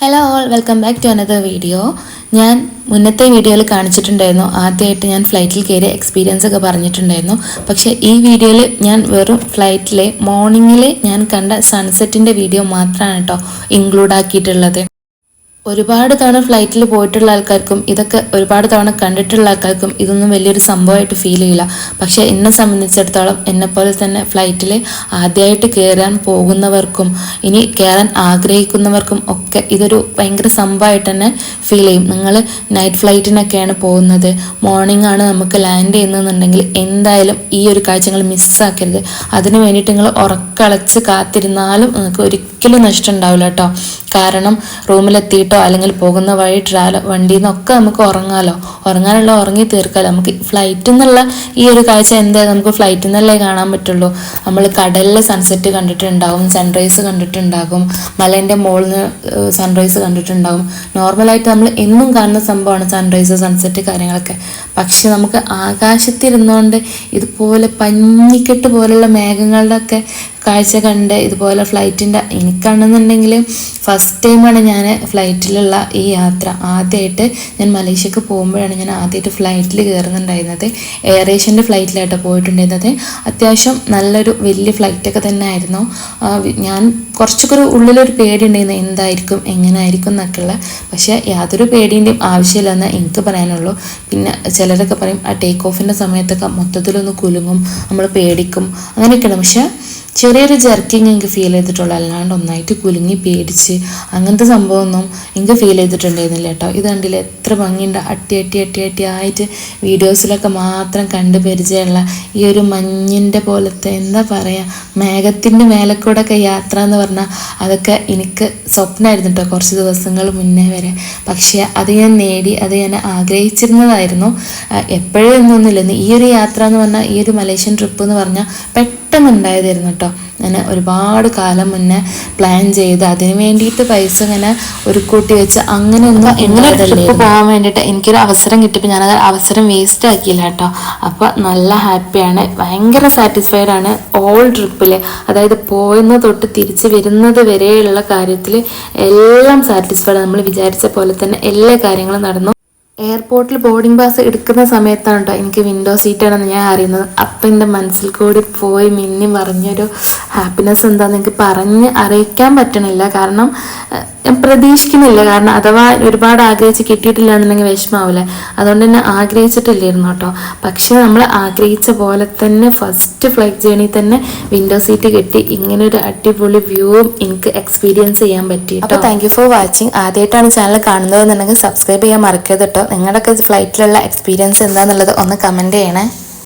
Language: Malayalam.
Hello all welcome back to another video ഞാൻ മുന്നത്തെ വീഡിയോയിൽ കാണിച്ചിട്ടുണ്ടായിരുന്നു. ആദ്യമായിട്ട് ഞാൻ ഫ്ലൈറ്റിൽ കയറിയ എക്സ്പീരിയൻസ് ഒക്കെ പറഞ്ഞിട്ടുണ്ടായിരുന്നു. പക്ഷേ ഈ വീഡിയോയിൽ ഞാൻ വെറും ഫ്ലൈറ്റിലെ മോർണിംഗിൽ ഞാൻ കണ്ട സൺസെറ്റിന്റെ വീഡിയോ മാത്രമാണ് കേട്ടോ ഇൻക്ലൂഡ് ആക്കിയിട്ടുള്ളത്. ഒരുപാട് തവണ ഫ്ലൈറ്റിൽ പോയിട്ടുള്ള ആൾക്കാർക്കും ഇതൊക്കെ ഒരുപാട് തവണ കണ്ടിട്ടുള്ള ആൾക്കാർക്കും ഇതൊന്നും വലിയൊരു സംഭവമായിട്ട് ഫീൽ ചെയ്യില്ല. പക്ഷേ എന്നെ സംബന്ധിച്ചിടത്തോളം എന്നെപ്പോലെ തന്നെ ഫ്ലൈറ്റിൽ ആദ്യമായിട്ട് കയറാൻ പോകുന്നവർക്കും ഇനി കയറാൻ ആഗ്രഹിക്കുന്നവർക്കും ഒക്കെ ഇതൊരു ഭയങ്കര സംഭവമായിട്ട് തന്നെ ഫീൽ ചെയ്യും. നിങ്ങൾ നൈറ്റ് ഫ്ലൈറ്റിനൊക്കെയാണ് പോകുന്നത്. മോർണിംഗ് ആണ് നമുക്ക് ലാൻഡ് ചെയ്യുന്നതെന്നുണ്ടെങ്കിൽ എന്തായാലും ഈ ഒരു കാഴ്ച നിങ്ങൾ മിസ്സാക്കരുത് അതിന് വേണ്ടിയിട്ട് നിങ്ങൾ ഉറക്കളച്ച് കാത്തിരുന്നാലും നിങ്ങൾക്ക് ഒരിക്കലും നഷ്ടം ഉണ്ടാവില്ല കേട്ടോ. കാരണം റൂമിലെത്തിയിട്ടോ അല്ലെങ്കിൽ പോകുന്ന വഴി ട്രാവൽ വണ്ടിയിൽ നിന്നൊക്കെ നമുക്ക് ഉറങ്ങാമല്ലോ ഉറങ്ങാനുള്ള ഉറങ്ങി തീർക്കാമല്ലോ നമുക്ക് ഫ്ലൈറ്റിൽ നിന്നുള്ള ഈ ഒരു കാഴ്ച എന്താ? നമുക്ക് ഫ്ലൈറ്റിൽ നിന്നല്ലേ കാണാൻ പറ്റുള്ളൂ. നമ്മൾ കടലിൽ സൺസെറ്റ് കണ്ടിട്ടുണ്ടാകും സൺറൈസ് കണ്ടിട്ടുണ്ടാകും മലേന്റെ മുകളിൽ നിന്ന് സൺറൈസ് കണ്ടിട്ടുണ്ടാകും. നോർമലായിട്ട് നമ്മൾ എന്നും കാണുന്ന സംഭവമാണ് സൺറൈസ് സൺസെറ്റ് കാര്യങ്ങളൊക്കെ. പക്ഷെ നമുക്ക് ആകാശത്തിരുന്നുകൊണ്ട് ഇതുപോലെ പഞ്ഞിക്കെട്ട് പോലുള്ള മേഘങ്ങളുടെ ഒക്കെ കാഴ്ച കണ്ട് ഇതുപോലെ ഫ്ലൈറ്റിന്റെ എനിക്കാണെന്നുണ്ടെങ്കിൽ ഫസ്റ്റ് ടൈമാണ് ഞാൻ ഫ്ലൈറ്റിലുള്ള ഈ യാത്ര. ആദ്യമായിട്ട് ഞാൻ മലേഷ്യക്ക് പോകുമ്പോഴാണ് ഞാൻ ആദ്യമായിട്ട് ഫ്ലൈറ്റിൽ കയറുന്നുണ്ടായിരുന്നത് എയർ ഏഷ്യന്റെ ഫ്ലൈറ്റിലായിട്ട് പോയിട്ടുണ്ടായിരുന്നത്. അത്യാവശ്യം നല്ലൊരു വലിയ ഫ്ലൈറ്റൊക്കെ തന്നെ ആയിരുന്നു ഞാൻ കുറച്ചൊക്കെ ഒരു ഉള്ളിലൊരു പേടി ഉണ്ടായിരുന്നു എന്തായിരിക്കും എങ്ങനെ ആയിരിക്കും എന്നൊക്കെയുള്ള. പക്ഷേ യാതൊരു പേടിന്റെയും ആവശ്യമില്ലെന്ന് എനിക്ക് പറയാനുള്ളൂ. പിന്നെ ചിലരൊക്കെ പറയും ആ ടേക്ക് ഓഫിന്റെ സമയത്തൊക്കെ മൊത്തത്തിലൊന്ന് കുലുങ്ങും നമ്മൾ പേടിക്കും അങ്ങനെയൊക്കെയാണ്. പക്ഷേ ചെറിയൊരു ജെർക്കിങ് എനിക്ക് ഫീൽ ചെയ്തിട്ടുള്ളൂ. അല്ലാണ്ട് ഒന്നായിട്ട് കുലുങ്ങി പേടിച്ച് അങ്ങനത്തെ സംഭവമൊന്നും എനിക്ക് ഫീൽ ചെയ്തിട്ടുണ്ടായിരുന്നില്ല കേട്ടോ. ഇത് കണ്ടില്ല? എത്ര ഭംഗിയുണ്ട്. അട്ടി അട്ടി അട്ടി അട്ടി ആയിട്ട് വീഡിയോസിലൊക്കെ മാത്രം കണ്ട് പരിചയമുള്ള ഈ ഒരു മഞ്ഞിന്റെ പോലത്തെ എന്താ പറയുക മേഘത്തിന്റെ മേലെ കൂടെ ഒക്കെ യാത്ര എന്ന് പറഞ്ഞാൽ അതൊക്കെ എനിക്ക് സ്വപ്നമായിരുന്നു കേട്ടോ കുറച്ച് ദിവസങ്ങൾ മുന്നേ വരെ. പക്ഷേ അത് ഞാൻ നേടി അത് ഞാൻ ആഗ്രഹിച്ചിരുന്നതായിരുന്നു. എപ്പോഴും എന്നൊന്നുമില്ല. ഈ ഒരു യാത്ര എന്ന് പറഞ്ഞാൽ ഈ ഒരു മലേഷ്യൻ ട്രിപ്പ് എന്ന് പറഞ്ഞാൽ പെട്ടെന്ന് ഉണ്ടായതായിരുന്നു കേട്ടോ ഞാൻ ഒരുപാട് കാലം മുന്നേ പ്ലാൻ ചെയ്ത് അതിന് വേണ്ടിയിട്ട് പൈസ ഇങ്ങനെ ഒരു കൂട്ടി വെച്ച് അങ്ങനെ ഒന്നും എങ്ങനെ ട്രിപ്പ് പോകാൻ വേണ്ടിയിട്ട് എനിക്കൊരു അവസരം കിട്ടിയപ്പോൾ ഞാനത് അവസരം വേസ്റ്റ് ആക്കിയില്ല കേട്ടോ അപ്പോൾ നല്ല ഹാപ്പിയാണ് ഭയങ്കര സാറ്റിസ്ഫൈഡ് ആണ് ഓൾ ട്രിപ്പിൽ അതായത് പോയെന്ന് തൊട്ട് തിരിച്ച് വരുന്നത് വരെയുള്ള കാര്യത്തിൽ എല്ലാം സാറ്റിസ്ഫൈഡ് നമ്മൾ വിചാരിച്ച പോലെ തന്നെ എല്ലാ കാര്യങ്ങളും നടന്നു. എയർപോർട്ടിൽ ബോർഡിംഗ് പാസ് എടുക്കുന്ന സമയത്താണ് കേട്ടോ എനിക്ക് വിൻഡോ സീറ്റാണെന്ന് ഞാൻ അറിയുന്നത്. അപ്പം എന്റെ മനസ്സിൽ കൂടി പോയി മിന്നി മറിഞ്ഞൊരു ഹാപ്പിനെസ് എന്താണെന്ന് എനിക്ക് പറഞ്ഞ് അറിയിക്കാൻ പറ്റണില്ല. കാരണം ഞാൻ പ്രതീക്ഷിക്കുന്നില്ല. കാരണം അഥവാ ഒരുപാട് ആഗ്രഹിച്ച് കിട്ടിയിട്ടില്ല എന്നുണ്ടെങ്കിൽ വിഷമാവില്ല അതുകൊണ്ട് തന്നെ ആഗ്രഹിച്ചിട്ടില്ലായിരുന്നു കേട്ടോ പക്ഷേ നമ്മൾ ആഗ്രഹിച്ച പോലെ തന്നെ ഫസ്റ്റ് ഫ്ലൈറ്റ് ജേണി തന്നെ വിൻഡോ സീറ്റ് കിട്ടി. ഇങ്ങനെ ഒരു അടിപൊളി വ്യൂവും എനിക്ക് എക്സ്പീരിയൻസ് ചെയ്യാൻ പറ്റി അപ്പോൾ താങ്ക് യു ഫോർ വാച്ചിങ് ആദ്യമായിട്ടാണ് ചാനൽ കാണുന്നതെന്നുണ്ടെങ്കിൽ സബ്സ്ക്രൈബ് ചെയ്യാൻ മറക്കരുത് കേട്ടോ നിങ്ങളുടെയൊക്കെ ഫ്ലൈറ്റിലുള്ള എക്സ്പീരിയൻസ് എന്താണെന്നുള്ളത് ഒന്ന് കമന്റ് ചെയ്യണേ.